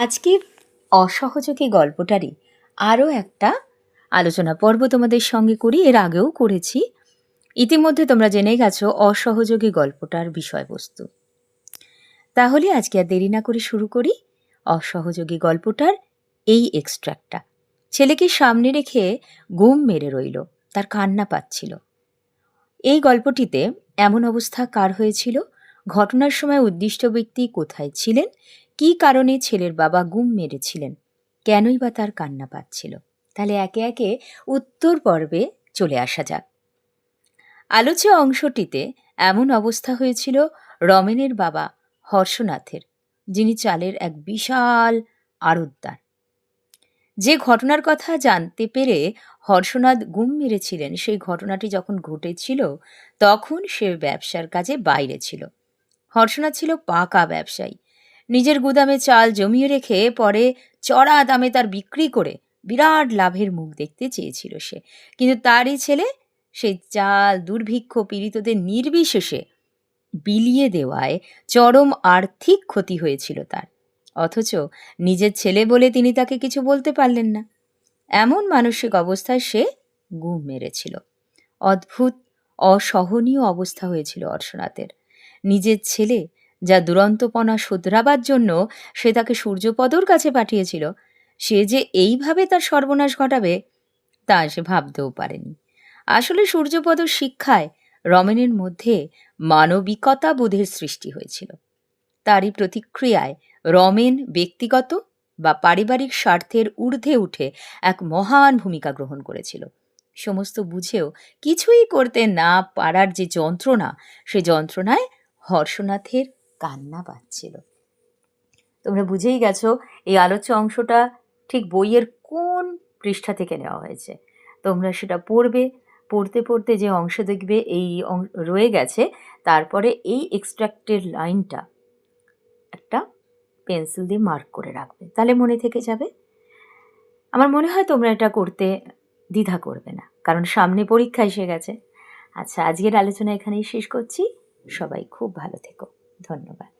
আজকের অসহযোগী গল্পটারই আরও একটা আলোচনা পর্ব তোমাদের সঙ্গে করি। এর আগেও করেছি। ইতিমধ্যে তোমরা জেনে গেছো অসহযোগী গল্পটার বিষয়বস্তু। তাহলে আজকে আর দেরি না করে শুরু করি অসহযোগী গল্পটার এই এক্সট্র্যাক্টটা ছেলেকে সামনে রেখে গুম মেরে রইল, তার কান্না পাচ্ছিল। এই গল্পটিতে এমন অবস্থা কার হয়েছিল? ঘটনার সময় উদ্দিষ্ট ব্যক্তি কোথায় ছিলেন? কী কারণে ছেলের বাবা গুম মেরেছিলেন? কেনই বা তার কান্না পাচ্ছিল? তাহলে একে একে উত্তর পর্বে চলে আসা যাক। আলোচ্য অংশটিতে এমন অবস্থা হয়েছিল রমেনের বাবা হর্ষনাথের, যিনি চালের এক বিশাল আড়তদার। যে ঘটনার কথা জানতে পেরে হর্ষনাথ গুম মেরেছিলেন, সেই ঘটনাটি যখন ঘটেছিল, তখন সে ব্যবসার কাজে বাইরে ছিল। হর্ষনাথ ছিল পাকা ব্যবসায়ী। নিজের গুদামে চাল জমিয়ে রেখে পরে চড়া দামে তার বিক্রি করে বিরাট লাভের মুখ দেখতে চেয়েছিল সে। কিন্তু তারই ছেলে সেই চাল দুর্ভিক্ষ পীড়িতদের নির্বিশেষে বিলিয়ে দেওয়ায় চরম আর্থিক ক্ষতি হয়েছিল তার। অথচ নিজের ছেলে বলে তিনি তাকে কিছু বলতে পারলেন না। এমন মানসিক অবস্থায় সে গুম মেরেছিল। অদ্ভুত, অসহনীয় অবস্থা হয়েছিল অর্শনাথের নিজের ছেলে, যা দুরন্তপনা শুধরাবার জন্য সে তাকে সূর্যপদর কাছে পাঠিয়েছিল। সে যে এইভাবে তার সর্বনাশ ঘটাবে, তা সে ভাবতেও পারেনি। আসলে সূর্যপদর শিক্ষায় রমেনের মধ্যে মানবিকতা বোধের সৃষ্টি হয়েছিল। তারই প্রতিক্রিয়ায় রমেন ব্যক্তিগত বা পারিবারিক স্বার্থের ঊর্ধ্বে উঠে এক মহান ভূমিকা গ্রহণ করেছিল। সমস্ত বুঝেও কিছুই করতে না পারার যে যন্ত্রণা, সে যন্ত্রণায় হর্ষনাথের কান্না পাচ্ছিল তোমরা বুঝেই গেছো, এই আলোচ্য অংশটা ঠিক বইয়ের কোন পৃষ্ঠা থেকে নেওয়া হয়েছে। তোমরা সেটা পড়বে, পড়তে পড়তে যে অংশ দেখবে এই রয়ে গেছে, তারপরে এই এক্সট্রাক্টের লাইনটা একটা পেন্সিল দিয়ে মার্ক করে রাখবে। তাহলে মনে থেকে যাবে, আমার মনে হয় তোমরা এটা করতে দ্বিধা করবে না, কারণ সামনে পরীক্ষা এসে গেছে। আচ্ছা আজকের আলোচনা এখানেই শেষ করছি। সবাই খুব ভালো থেকো। ধন্যবাদ।